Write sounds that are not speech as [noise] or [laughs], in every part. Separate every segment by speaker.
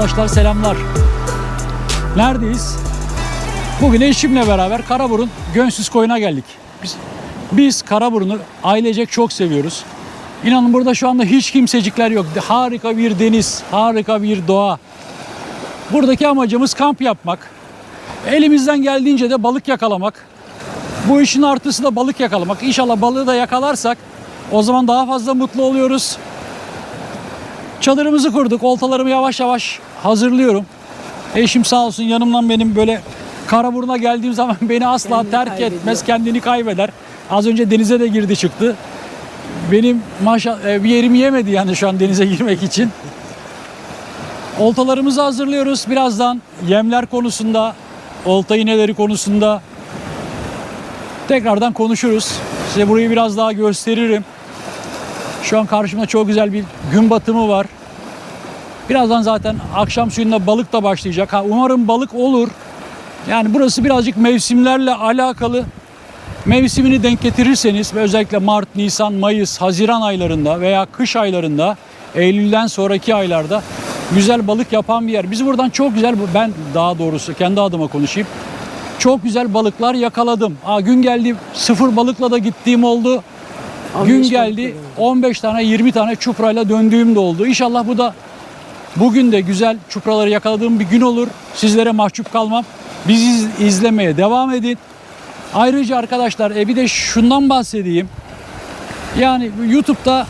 Speaker 1: Arkadaşlar selamlar. Neredeyiz? Bugün eşimle beraber Karaburun Gönsüz Koyun'a geldik. Biz, biz Karaburun'u ailecek çok seviyoruz. İnanın burada şu anda hiç kimsecikler yok. Harika bir deniz, harika bir doğa. Buradaki amacımız kamp yapmak. Elimizden geldiğince de balık yakalamak. Bu işin artısı da balık yakalamak. İnşallah balığı da yakalarsak o zaman daha fazla mutlu oluyoruz. Çadırımızı kurduk. Oltalarımı yavaş yavaş hazırlıyorum. Eşim sağ olsun yanımdan benim böyle Karaburun'a geldiğim [laughs] zaman beni asla
Speaker 2: Kendini
Speaker 1: terk
Speaker 2: kaybediyor.
Speaker 1: etmez, kendini kaybeder. Az önce denize de girdi çıktı. Benim maşallah bir yerimi yemedi yani şu an denize [laughs] girmek için. Oltalarımızı hazırlıyoruz. Birazdan yemler konusunda, olta iğneleri konusunda tekrardan konuşuruz. Size burayı biraz daha gösteririm. Şu an karşımda çok güzel bir gün batımı var. Birazdan zaten akşam suyunda balık da başlayacak. Ha, umarım balık olur. Yani burası birazcık mevsimlerle alakalı. Mevsimini denk getirirseniz ve özellikle Mart, Nisan, Mayıs, Haziran aylarında veya kış aylarında, Eylül'den sonraki aylarda güzel balık yapan bir yer. Biz buradan çok güzel, ben daha doğrusu kendi adıma konuşayım. Çok güzel balıklar yakaladım. Aa, gün geldi sıfır balıkla da gittiğim oldu.
Speaker 2: 15
Speaker 1: Gün geldi
Speaker 2: oluyor.
Speaker 1: 15 tane 20 tane çuprayla döndüğüm de oldu. İnşallah bu da bugün de güzel çupraları yakaladığım bir gün olur. Sizlere mahcup kalmam. Bizi iz- izlemeye devam edin. Ayrıca arkadaşlar e bir de şundan bahsedeyim. Yani YouTube'da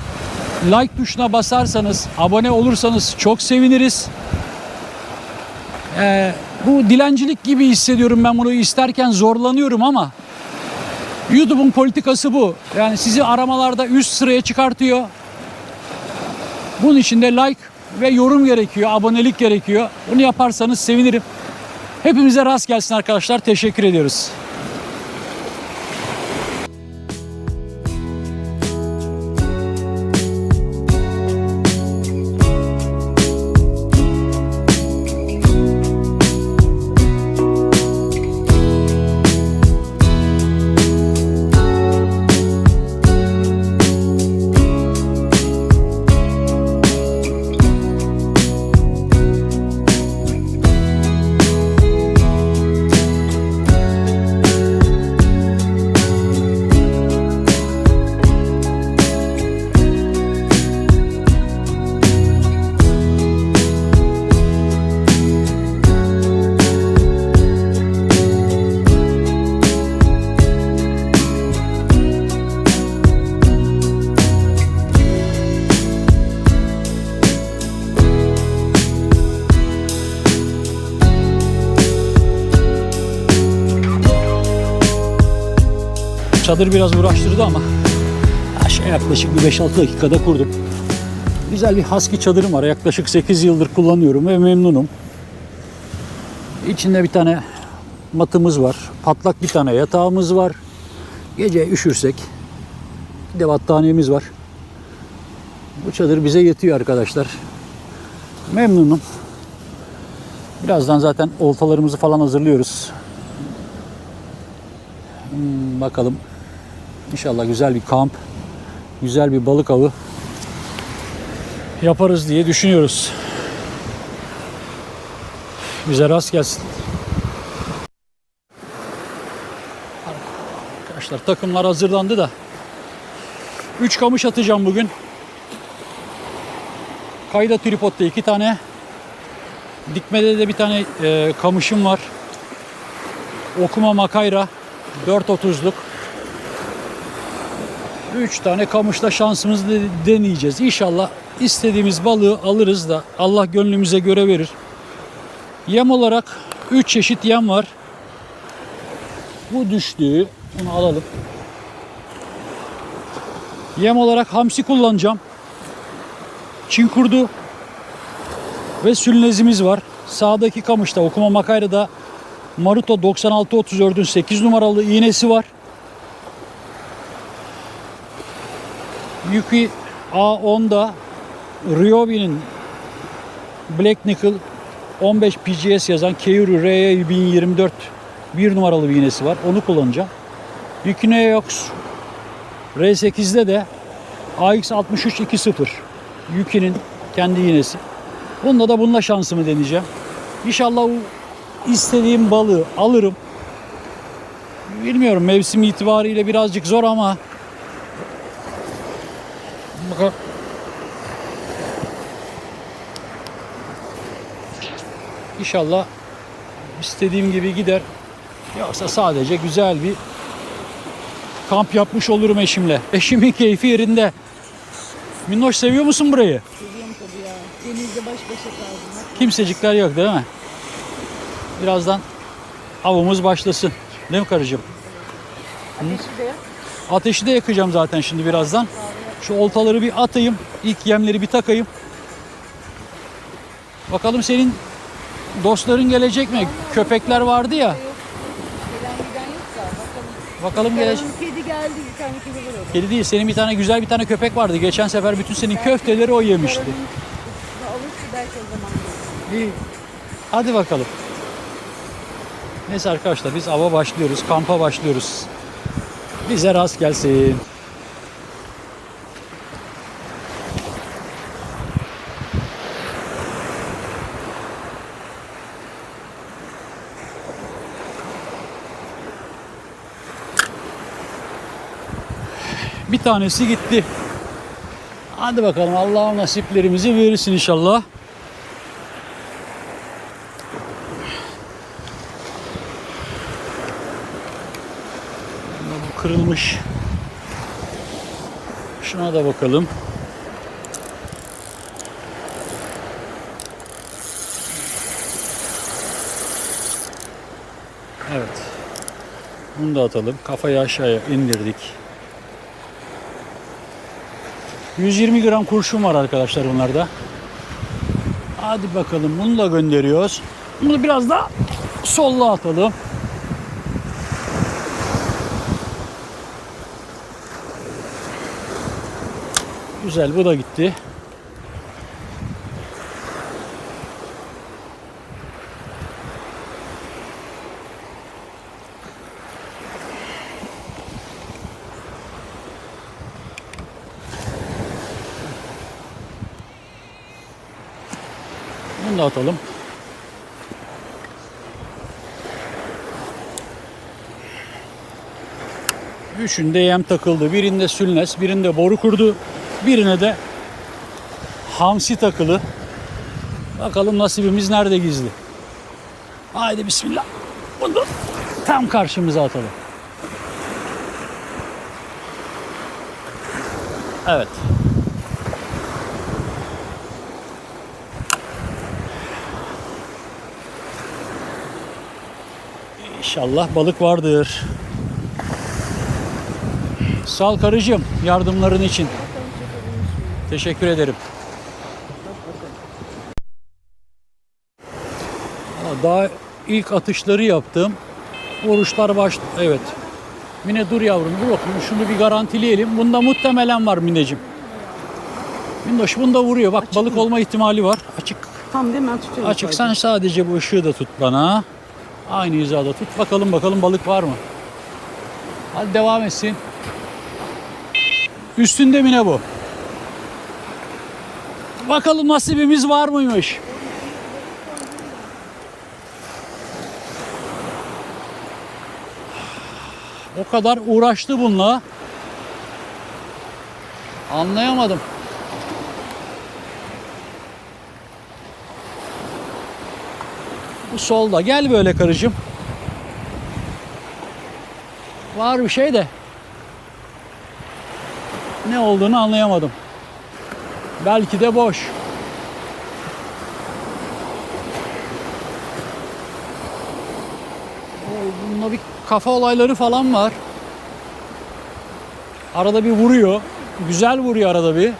Speaker 1: like tuşuna basarsanız, abone olursanız çok seviniriz. Ee, bu dilencilik gibi hissediyorum ben bunu isterken zorlanıyorum ama YouTube'un politikası bu. Yani sizi aramalarda üst sıraya çıkartıyor. Bunun için de like ve yorum gerekiyor, abonelik gerekiyor. Bunu yaparsanız sevinirim. Hepimize rast gelsin arkadaşlar. Teşekkür ediyoruz. Çadır biraz uğraştırdı ama aşağı yaklaşık bir 5-6 dakikada kurdum. Güzel bir husky çadırım var. Yaklaşık 8 yıldır kullanıyorum ve memnunum. İçinde bir tane matımız var. Patlak bir tane yatağımız var. Gece üşürsek bir de battaniyemiz var. Bu çadır bize yetiyor arkadaşlar. Memnunum. Birazdan zaten oltalarımızı falan hazırlıyoruz. Hmm, bakalım. İnşallah güzel bir kamp, güzel bir balık avı yaparız diye düşünüyoruz. Bize rast gelsin. Arkadaşlar takımlar hazırlandı da 3 kamış atacağım bugün. Kayda tripodda 2 tane. Dikmede de bir tane e, kamışım var. Okuma makayra 4.30'luk. 3 tane kamışla şansımızı de- deneyeceğiz. İnşallah istediğimiz balığı alırız da Allah gönlümüze göre verir. Yem olarak 3 çeşit yem var. Bu düştü. Bunu alalım. Yem olarak hamsi kullanacağım. Çin kurdu ve sülnezimiz var. Sağdaki kamışta okuma makayrada Maruto 9634'ün 8 numaralı iğnesi var. Yuki A10'da Ryobi'nin Black Nickel 15 PGS yazan Keiru RE 1024 bir numaralı bir iğnesi var. Onu kullanacağım. Yuki Neox R8'de de AX6320 Yuki'nin kendi iğnesi. Bunda da bununla şansımı deneyeceğim. İnşallah istediğim balığı alırım. Bilmiyorum mevsim itibariyle birazcık zor ama Bak- İnşallah istediğim gibi gider. Yoksa sadece güzel bir kamp yapmış olurum eşimle. Eşimin keyfi yerinde. Minnoş seviyor musun burayı?
Speaker 2: Seviyorum tabii ya. Denizde baş başa kaldım.
Speaker 1: Kimsecikler yok değil mi? Birazdan avımız başlasın. Değil mi karıcığım?
Speaker 2: Ateşi de.
Speaker 1: Ateşi de yakacağım zaten şimdi birazdan. Şu oltaları bir atayım. İlk yemleri bir takayım. Bakalım senin dostların gelecek mi? Köpekler vardı ya.
Speaker 2: Gelen giden yok da bakalım.
Speaker 1: Bakalım gelecek.
Speaker 2: Karanın kedi geldi. Bir tane kedi var orada.
Speaker 1: Kedi değil. Senin bir tane güzel bir tane köpek vardı. Geçen sefer bütün senin köfteleri o yemişti.
Speaker 2: Karanın alırsa belki o zaman gelir.
Speaker 1: İyi. Hadi bakalım. Neyse arkadaşlar biz ava başlıyoruz. Kampa başlıyoruz. Bize rast gelsin. Tanesi gitti. Hadi bakalım Allah'ım nasiplerimizi verirsin inşallah. Bu kırılmış. Şuna da bakalım. Evet. Bunu da atalım. Kafayı aşağıya indirdik. 120 gram kurşun var arkadaşlar bunlarda. Hadi bakalım bunu da gönderiyoruz. Bunu biraz da solla atalım. Güzel bu da gitti. Da atalım. Üçünde yem takıldı. Birinde sülnes, birinde boru kurdu. Birine de hamsi takılı. Bakalım nasibimiz nerede gizli. Haydi bismillah. Bunu tam karşımıza atalım. Evet. İnşallah balık vardır. Sağ ol karıcığım yardımların için. Teşekkür ederim. Daha ilk atışları yaptım. Vuruşlar baş... Evet. Mine dur yavrum dur bakayım şunu bir garantileyelim. Bunda muhtemelen var Mineciğim. Minnoş bunda vuruyor. Bak balık olma ihtimali var. Açık.
Speaker 2: Tam değil mi? Ben tutuyorum.
Speaker 1: Açık sen sadece bu ışığı da tut bana. Aynı hizada tut. Bakalım bakalım balık var mı? Hadi devam etsin. Üstünde mi ne bu? Bakalım nasibimiz var mıymış? O kadar uğraştı bununla. Anlayamadım. Solda. Gel böyle karıcığım. Var bir şey de. Ne olduğunu anlayamadım. Belki de boş. Bunda bir kafa olayları falan var. Arada bir vuruyor. Güzel vuruyor arada bir.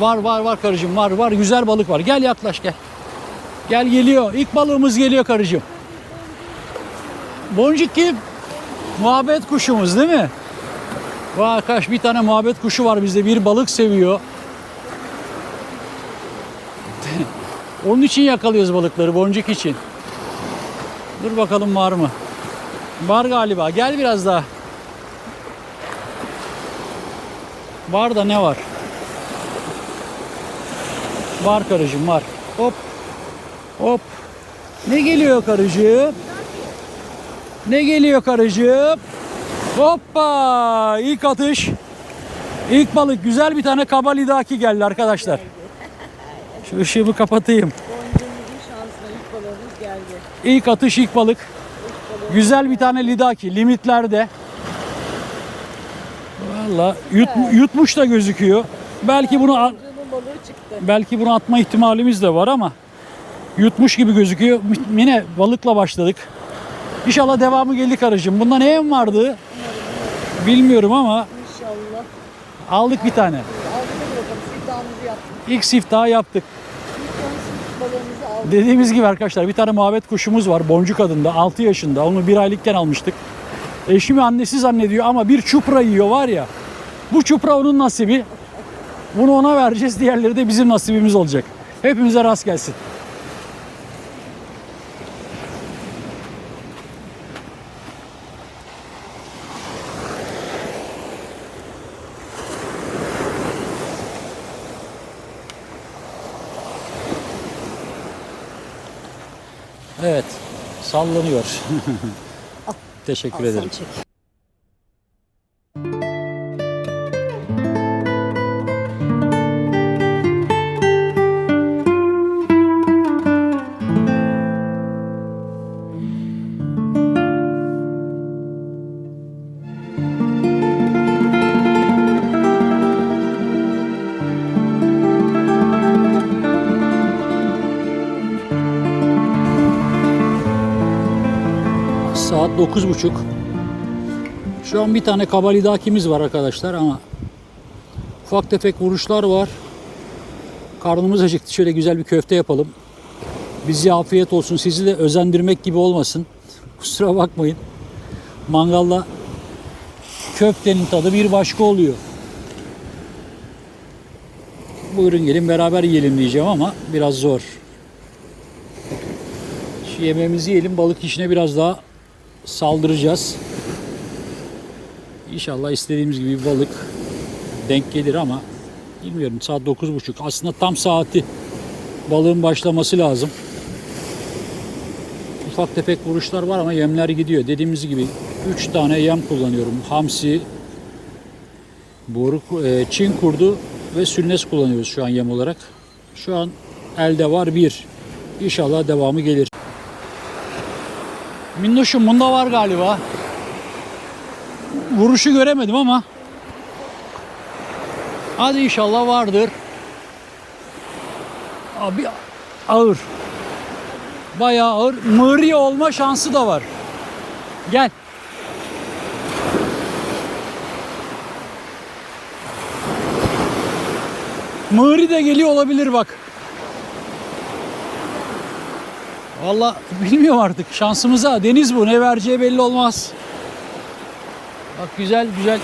Speaker 1: Var var var karıcığım var var. Güzel balık var. Gel yaklaş gel. Gel geliyor. İlk balığımız geliyor karıcığım. Boncuk kim? Muhabbet kuşumuz değil mi? Bu arkadaş bir tane muhabbet kuşu var bizde. Bir balık seviyor. [laughs] Onun için yakalıyoruz balıkları. Boncuk için. Dur bakalım var mı? Var galiba. Gel biraz daha. Var da ne var? Var karıcığım var. Hop. Hop. Ne geliyor karıcığım? Ne geliyor karıcığım? Hoppa! İlk atış. İlk balık güzel bir tane kaba lidaki geldi arkadaşlar. Şu ışığımı kapatayım.
Speaker 2: İlk
Speaker 1: atış ilk balık. Güzel bir tane lidaki limitlerde. Valla yut- yutmuş da gözüküyor. Belki bunu belki bunu atma ihtimalimiz de var ama yutmuş gibi gözüküyor. Yine balıkla başladık. İnşallah devamı gelir karıcığım. Bunda ne yem vardı? Bilmiyorum ama
Speaker 2: İnşallah.
Speaker 1: aldık bir tane. İlk siftahı yaptık. Dediğimiz gibi arkadaşlar bir tane muhabbet kuşumuz var. Boncuk adında 6 yaşında. Onu bir aylıkken almıştık. Eşimi annesi zannediyor ama bir çupra yiyor var ya. Bu çupra onun nasibi. Bunu ona vereceğiz. Diğerleri de bizim nasibimiz olacak. Hepimize rast gelsin. Evet. Sallanıyor. [laughs] Teşekkür ederim.
Speaker 2: Al, sen çek.
Speaker 1: Saat 9.30. Şu an bir tane kabalidakimiz var arkadaşlar ama ufak tefek vuruşlar var. Karnımız acıktı. Şöyle güzel bir köfte yapalım. Bize afiyet olsun. Sizi de özendirmek gibi olmasın. [laughs] Kusura bakmayın. Mangalda köftenin tadı bir başka oluyor. Buyurun gelin beraber yiyelim diyeceğim ama biraz zor. Şu yemeğimizi yiyelim. Balık işine biraz daha saldıracağız. İnşallah istediğimiz gibi bir balık denk gelir ama bilmiyorum saat 9.30 aslında tam saati balığın başlaması lazım. Ufak tefek vuruşlar var ama yemler gidiyor. Dediğimiz gibi 3 tane yem kullanıyorum. Hamsi, boru, e, çin kurdu ve sünnes kullanıyoruz şu an yem olarak. Şu an elde var bir. İnşallah devamı gelir. Minnoşum bunda var galiba. Vuruşu göremedim ama. Hadi inşallah vardır. Abi ağır. Bayağı ağır. Mığri olma şansı da var. Gel. Mığri de geliyor olabilir bak. Valla bilmiyorum artık şansımıza. Deniz bu. Ne vereceği belli olmaz. Bak güzel güzel.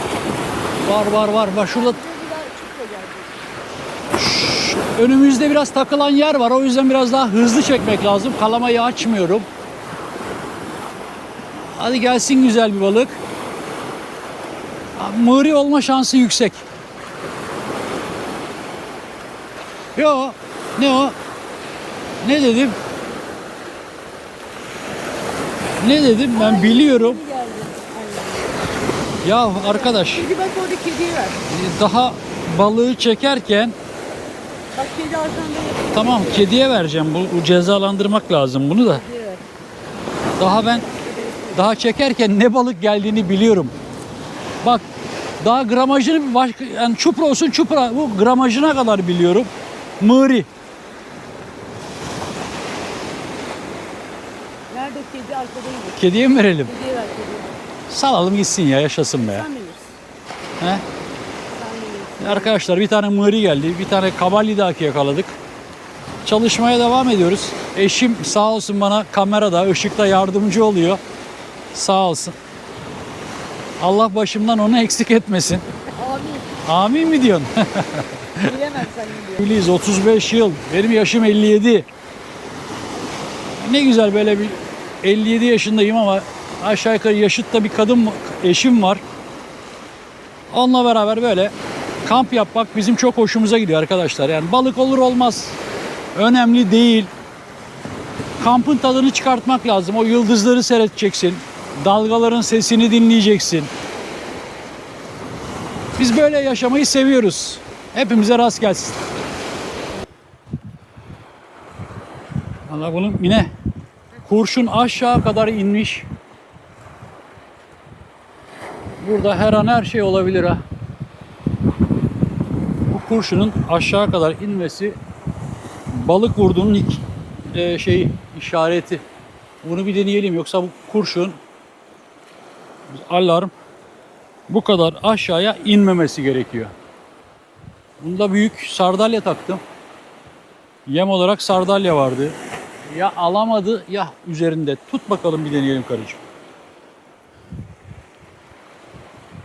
Speaker 1: Var var var. Bak şurada önümüzde biraz takılan yer var. O yüzden biraz daha hızlı çekmek lazım. Kalamayı açmıyorum. Hadi gelsin güzel bir balık. Mığri olma şansı yüksek. Yo. Ne o? Ne dedim? Ne dedim? Ben biliyorum. Ya arkadaş
Speaker 2: Kedi bak orada kediyi ver.
Speaker 1: daha balığı çekerken
Speaker 2: Bak kedi arkanda yatıyor.
Speaker 1: tamam kediye vereceğim. Bu, bu cezalandırmak lazım bunu da. Daha ben daha çekerken ne balık geldiğini biliyorum. Bak daha gramajını başka yani çupra olsun çupra bu gramajına kadar biliyorum. Mığri.
Speaker 2: Arkadaydı.
Speaker 1: Kediye mi verelim?
Speaker 2: Kediye ver kediye.
Speaker 1: Salalım gitsin ya yaşasın be.
Speaker 2: Sen bilirsin.
Speaker 1: He?
Speaker 2: Sen.
Speaker 1: Arkadaşlar bir tane mığri geldi. Bir tane kaballi daki yakaladık. Çalışmaya devam ediyoruz. Eşim sağ olsun bana kamerada, ışıkta yardımcı oluyor. Sağ olsun. Allah başımdan onu eksik etmesin.
Speaker 2: Abi
Speaker 1: Amin mi diyorsun? [laughs]
Speaker 2: bilemezsen gidiyor.
Speaker 1: Evliyiz 35 yıl. Benim yaşım 57. Ne güzel böyle bir 57 yaşındayım ama aşağı yukarı yaşıtta bir kadın eşim var. Onunla beraber böyle kamp yapmak bizim çok hoşumuza gidiyor arkadaşlar. Yani balık olur olmaz önemli değil. Kampın tadını çıkartmak lazım. O yıldızları seyredeceksin. Dalgaların sesini dinleyeceksin. Biz böyle yaşamayı seviyoruz. Hepimize rast gelsin. Allah bunun yine kurşun aşağı kadar inmiş. Burada her an her şey olabilir ha. Bu kurşunun aşağı kadar inmesi balık vurduğunun ilk e, şeyi işareti. Bunu bir deneyelim yoksa bu kurşun alarm bu kadar aşağıya inmemesi gerekiyor. Bunda büyük sardalya taktım. Yem olarak sardalya vardı. Ya alamadı ya üzerinde. Tut bakalım bir deneyelim karıcığım.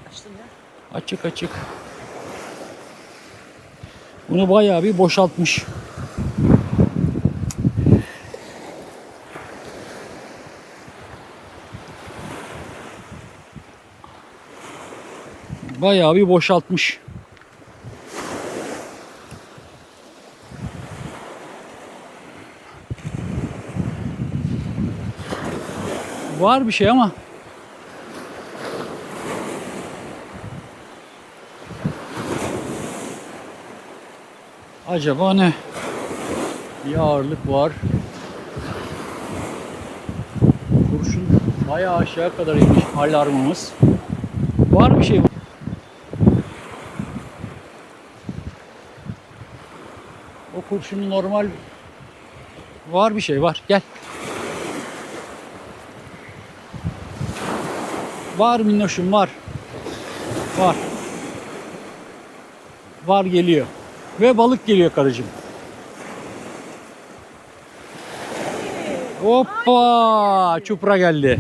Speaker 2: Açtın ya.
Speaker 1: Açık açık. Bunu bayağı bir boşaltmış. Bayağı bir boşaltmış. Var bir şey ama Acaba ne? Bir ağırlık var. Kurşun bayağı aşağı kadar inmiş alarmımız. Var bir şey. O kurşunun normal var bir şey var. Gel. Var minnoşum var. Var. Var geliyor. Ve balık geliyor karıcığım. Hoppa! Çupra geldi.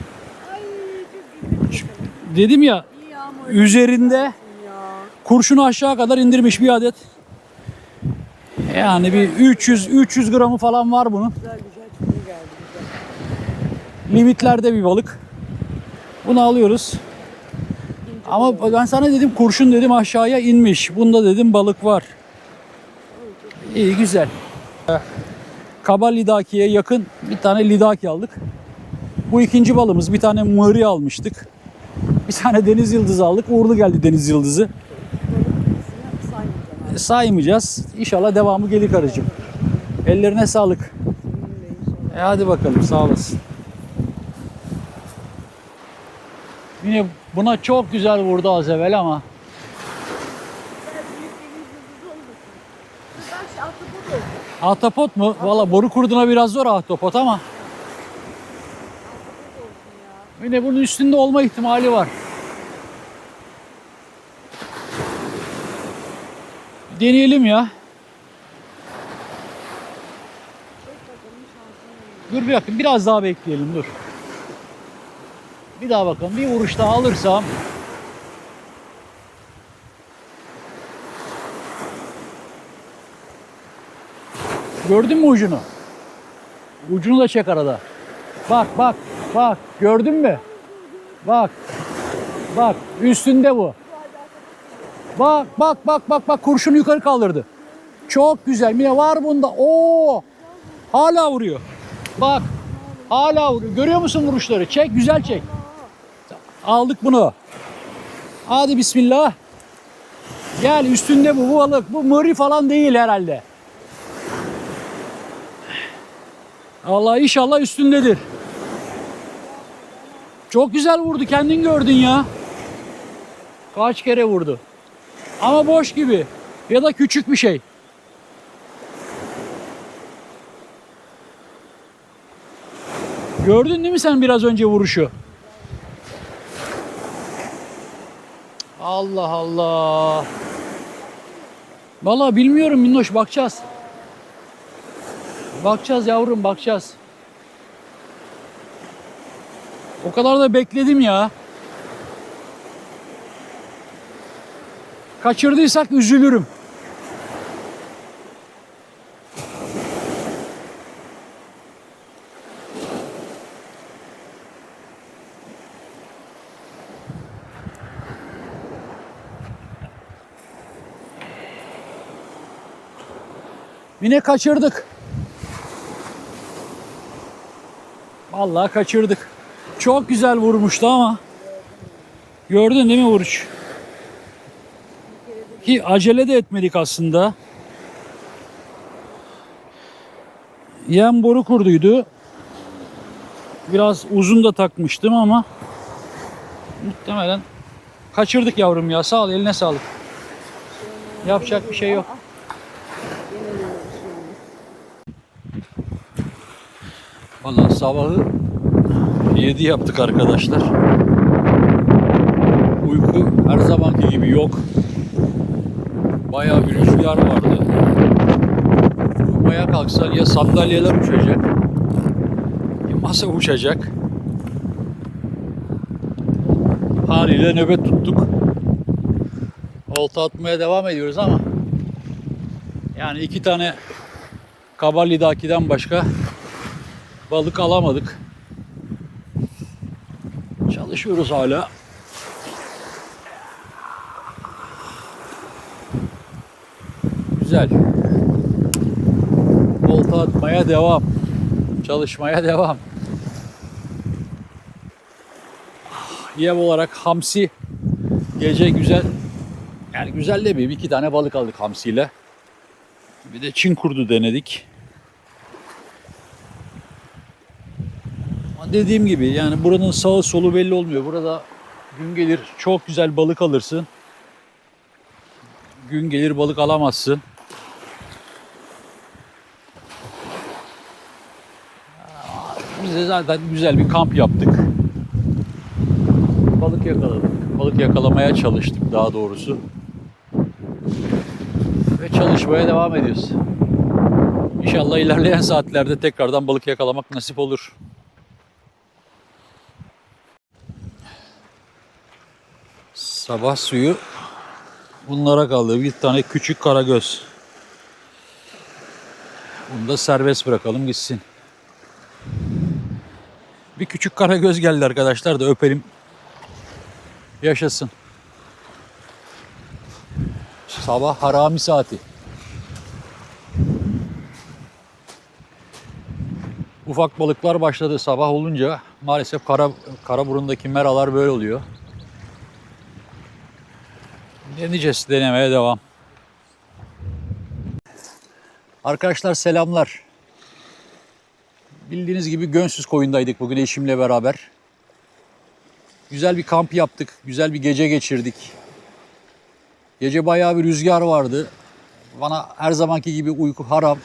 Speaker 1: Dedim ya üzerinde kurşunu aşağı kadar indirmiş bir adet. Yani bir 300 300 gramı falan var bunun. Limitlerde bir balık. Bunu alıyoruz. Ama ben sana dedim kurşun dedim aşağıya inmiş. Bunda dedim balık var. İyi güzel. Kaba lidakiye yakın bir tane lidaki aldık. Bu ikinci balımız. Bir tane mığri almıştık. Bir tane deniz yıldızı aldık. Uğurlu geldi deniz yıldızı. E, Saymayacağız. İnşallah devamı gelir karıcığım. Ellerine sağlık. E hadi bakalım sağ olasın. Yine buna çok güzel vurdu az evvel ama
Speaker 2: ahtapot
Speaker 1: mu? Valla boru kurduna biraz zor ahtapot ama yine bunun üstünde olma ihtimali var. Deneyelim ya. Dur bir bakın biraz daha bekleyelim dur. Bir daha bakalım. Bir vuruş daha alırsam Gördün mü ucunu? Ucunu da çek arada. Bak bak bak gördün mü? Bak. Bak üstünde bu. Bak bak bak bak bak kurşunu yukarı kaldırdı. Çok güzel. Mine var bunda. Oo! Hala vuruyor. Bak. Hala vuruyor. Görüyor musun vuruşları? Çek güzel çek. Aldık bunu. Hadi bismillah. Gel üstünde bu, bu balık. Bu mırı falan değil herhalde. Allah inşallah üstündedir. Çok güzel vurdu. Kendin gördün ya. Kaç kere vurdu. Ama boş gibi. Ya da küçük bir şey. Gördün değil mi sen biraz önce vuruşu? Allah Allah. Vallahi bilmiyorum Minnoş bakacağız. Bakacağız yavrum bakacağız. O kadar da bekledim ya. Kaçırdıysak üzülürüm. Yine kaçırdık. Vallahi kaçırdık. Çok güzel vurmuştu ama. Gördün değil mi vuruş? Ki acele de etmedik aslında. Yem boru kurduydu. Biraz uzun da takmıştım ama muhtemelen kaçırdık yavrum ya. Sağ ol eline sağlık. Yapacak bir şey yok. Vallahi sabahı 7 yaptık arkadaşlar. Uyku her zamanki gibi yok. Bayağı bir rüzgar vardı. Uyumaya kalksan ya sandalyeler uçacak ya masa uçacak. Haliyle nöbet tuttuk. Olta atmaya devam ediyoruz ama yani iki tane Kabalidaki'den başka balık alamadık. Çalışıyoruz hala. Güzel. Olta atmaya devam. Çalışmaya devam. Yem olarak hamsi gece güzel yani güzel demeyeyim iki tane balık aldık hamsiyle. Bir de Çin kurdu denedik. Dediğim gibi yani buranın sağı solu belli olmuyor. Burada gün gelir çok güzel balık alırsın. Gün gelir balık alamazsın. Biz de zaten güzel bir kamp yaptık. Balık yakaladık. Balık yakalamaya çalıştık daha doğrusu. Ve çalışmaya devam ediyoruz. İnşallah ilerleyen saatlerde tekrardan balık yakalamak nasip olur. Sabah suyu bunlara kaldı. Bir tane küçük karagöz. Bunu da serbest bırakalım gitsin. Bir küçük karagöz geldi arkadaşlar da öpelim. Yaşasın. Sabah harami saati. Ufak balıklar başladı sabah olunca maalesef kara, kara burundaki meralar böyle oluyor. Deneyeceğiz, denemeye devam. Arkadaşlar selamlar. Bildiğiniz gibi Gönsüz koyundaydık bugün eşimle beraber. Güzel bir kamp yaptık, güzel bir gece geçirdik. Gece bayağı bir rüzgar vardı. Bana her zamanki gibi uyku haram.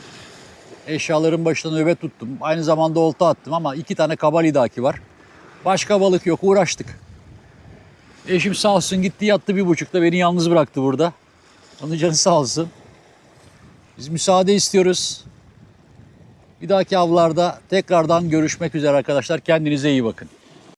Speaker 1: Eşyaların başına nöbet tuttum. Aynı zamanda olta attım ama iki tane kabalidaki var. Başka balık yok, uğraştık. Eşim sağ olsun gitti yattı bir buçukta beni yalnız bıraktı burada. Onun canı sağ olsun. Biz müsaade istiyoruz. Bir dahaki avlarda tekrardan görüşmek üzere arkadaşlar. Kendinize iyi bakın.